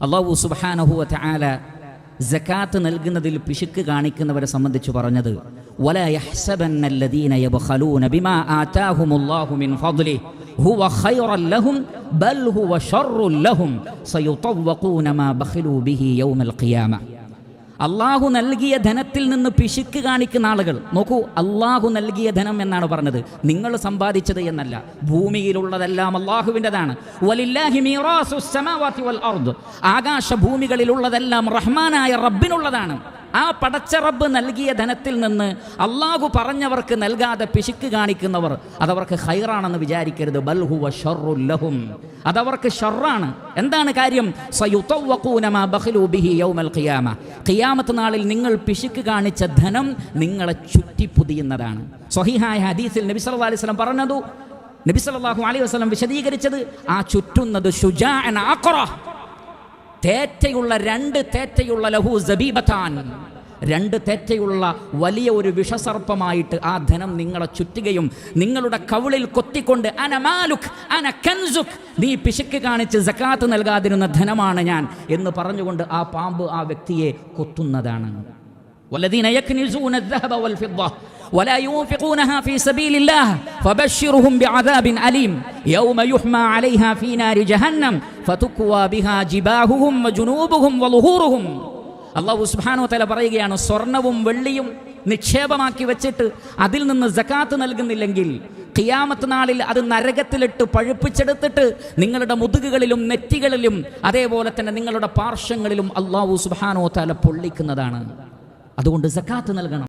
അള്ളാഹു സുബാനഹുവ ചാല ജക്കാത്ത് നൽകുന്നതിൽ പിശുക്ക് കാണിക്കുന്നവരെ സംബന്ധിച്ച് പറഞ്ഞത് ബൽ ഹുവ ഷർറുൽ ലഹും സയുതവഖൂന മാ ബഖിലു ബിഹി യൗമൽ ഖിയാമ അള്ളാഹു നൽകിയ ധനത്തിൽ നിന്ന് പിശുക്ക് കാണിക്കുന്ന ആളുകൾ. നോക്കൂ അള്ളാഹു നൽകിയ ധനം എന്നാണ് പറഞ്ഞത്. നിങ്ങൾ സമ്പാദിച്ചത് എന്നല്ല. ഭൂമിയിലുള്ളതെല്ലാം അള്ളാഹുവിന്റെതാണ്. ആകാശ ഭൂമികളിലുള്ളതെല്ലാം റഹ്മാനായ റബ്ബിനുള്ളതാണ്. ആ പടച്ച റബ്ബ് നൽകിയ ധനത്തിൽ നിന്ന് അള്ളാഹു പറഞ്ഞവർക്ക് നൽകാതെ പിശുക്ക് കാണിക്കുന്നവർ അതവർക്ക് ഹൈറാണെന്ന് വിചാരിക്കരുത്. ബൽഹുവ ഷറുല്ലഹും ലഹും. അതവർക്ക് ഷർറാണ്. എന്താണ് കാര്യം? ഖിയാമത്ത് നാളിൽ നിങ്ങൾ പിശുക്ക് കാണിച്ച ധനം നിങ്ങളെ ചുറ്റിപ്പൊതിയുന്നതാണ്. സ്വഹീഹായ ഹദീസിൽ നബി സല്ലല്ലാഹു അലൈഹി വസല്ലം പറഞ്ഞതു. നബി സല്ലല്ലാഹു അലൈഹി വസല്ലം വിശദീകരിച്ചത് ആ ചുറ്റുന്നത് തേറ്റയുള്ള രണ്ട് തേറ്റയുള്ള ലഹു സബീബത്താൻ. രണ്ട് തേറ്റയുള്ള വലിയ ഒരു വിഷസർപ്പമായിട്ട് ആ ധനം നിങ്ങളെ ചുറ്റുകയും നിങ്ങളുടെ കവിളിൽ കൊത്തിക്കൊണ്ട് അന മാലുക് അന കൻസുക് നീ പിശുക്ക് കാണിച്ച് സക്കാത്ത് നൽകാതിരുന്ന ധനമാണ് ഞാൻ എന്ന് പറഞ്ഞുകൊണ്ട് ആ പാമ്പ് ആ വ്യക്തിയെ കൊത്തുന്നതാണ് والذين يكنزون الذهب والفضة ولا ينفقونها في سبيل الله فبشرهم بعذاب أليم يوم يحمى عليها في نار جهنم فتكوى بها جباههم وجنوبهم وظهورهم അള്ളാഹു സുബ്ഹാനഹു തല പറയുകയാണ് സ്വർണവും വെള്ളിയും നിക്ഷേപമാക്കി വെച്ചിട്ട് അതിൽ നിന്ന് ജക്കാത്ത് നൽകുന്നില്ലെങ്കിൽ ഖിയാമത്ത് നാളിൽ അത് നരകത്തിലിട്ട് പഴുപ്പിച്ചെടുത്തിട്ട് നിങ്ങളുടെ മുതുകുകളിലും നെറ്റികളിലും അതേപോലെ തന്നെ നിങ്ങളുടെ പാർശ്വങ്ങളിലും അള്ളാഹു സുബ്ഹാനഹു തല പൊള്ളിക്കുന്നതാണ്. അതുകൊണ്ട് ജക്കാത്ത് നൽകണം.